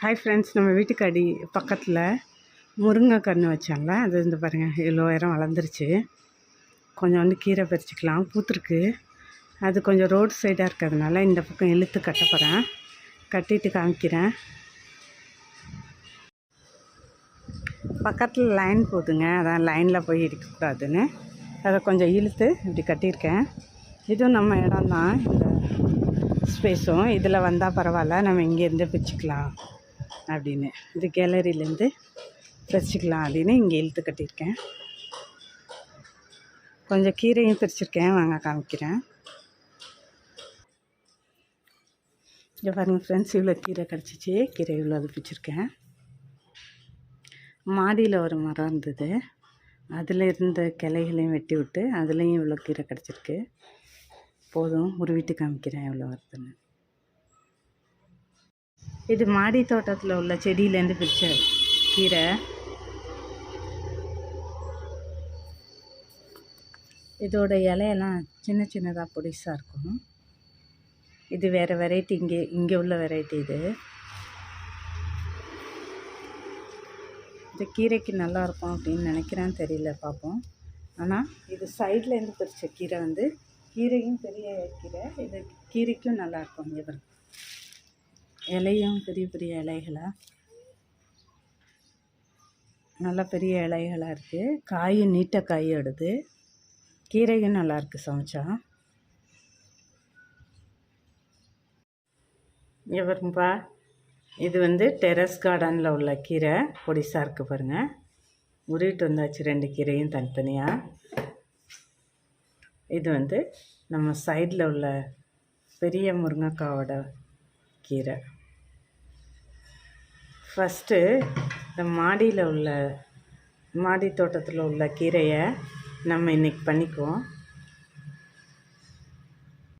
Hi friends நம்ம வீட்டுக்கு அடி பக்கத்தில் முருங்கை கன்று வச்சாங்கள அது இந்த பாருங்கள் இவ்வளோ உயரம் வளர்ந்துருச்சு. கொஞ்சம் வந்து கீரை பறிச்சிக்கலாம். பூத்துருக்கு. அது கொஞ்சம் ரோடு சைடாக இருக்கிறதுனால இந்த பக்கம் இழுத்து கட்ட போகிறேன் கட்டிட்டு காமிக்கிறேன். பக்கத்தில் லைன் போதுங்க. அதான் லைனில் போய் இடிக்கக்கூடாதுன்னு அதை கொஞ்சம் இழுத்து இப்படி கட்டியிருக்கேன். இதுவும் நம்ம இடம் தான் இந்த ஸ்பேஸும் இதில் வந்தால் பரவாயில்ல. நம்ம இங்கேருந்து பிரிச்சுக்கலாம் அப்படின்னு. இது கேலரியிலேருந்து பிரிச்சுக்கலாம் அப்படின்னு இங்கே இழுத்து கட்டியிருக்கேன். கொஞ்சம் கீரையும் பிரிச்சிருக்கேன். வாங்க காமிக்கிறேன். இங்கே பாருங்கள் ஃப்ரெண்ட்ஸ் இவ்வளோ கீரை கிடச்சிச்சு. கீரை இவ்வளோ அது பிடிச்சிருக்கேன் மாடியில் ஒரு மரம் இருந்தது. அதில் இருந்த கிளைகளையும் வெட்டி விட்டு அதுலேயும் இவ்வளோ கீரை கிடச்சிருக்கு. போதும் ஒரு வீட்டுக்கு காமிக்கிறேன் எவ்வளோ வருதுன்னு. இது மாடி தோட்டத்தில் உள்ள செடியிலேருந்து பிடிச்ச கீரை. இதோட இலையெல்லாம் சின்ன சின்னதாக பொடிசாக இருக்கும். இது வேறு வெரைட்டி இங்கே இங்கே உள்ள வெரைட்டி இது. இந்த கீரைக்கு நல்லாயிருக்கும் அப்படின்னு நினைக்கிறேன் தெரியல பார்ப்போம் ஆனால் இது சைட்லேருந்து பிரித்த கீரை வந்து கீரையும் பெரிய கீரை இது கீரைக்கும் நல்லாயிருக்கும் இங்கே இலையும் பெரிய பெரிய இலைகளாக நல்லா பெரிய இலைகளாக இருக்குது காயும் நீட்ட காய் எடுது கீரையும் நல்லாயிருக்கு சமைச்சா. இங்கே பாருங்கப்பா. இது வந்து டெரஸ் கார்டனில் உள்ள கீரை. பொடிசாக இருக்குது பாருங்கள் உருவிட்டு வந்தாச்சு ரெண்டு கீரையும் தனித்தனியாக இது வந்து நம்ம சைடில் உள்ள பெரிய முருங்கைக்காவோட கீரை. ஃபஸ்ட்டு இந்த மாடியில் உள்ள மாடி தோட்டத்தில் உள்ள கீரையை நம்ம இன்றைக்கி பண்ணிக்குவோம்.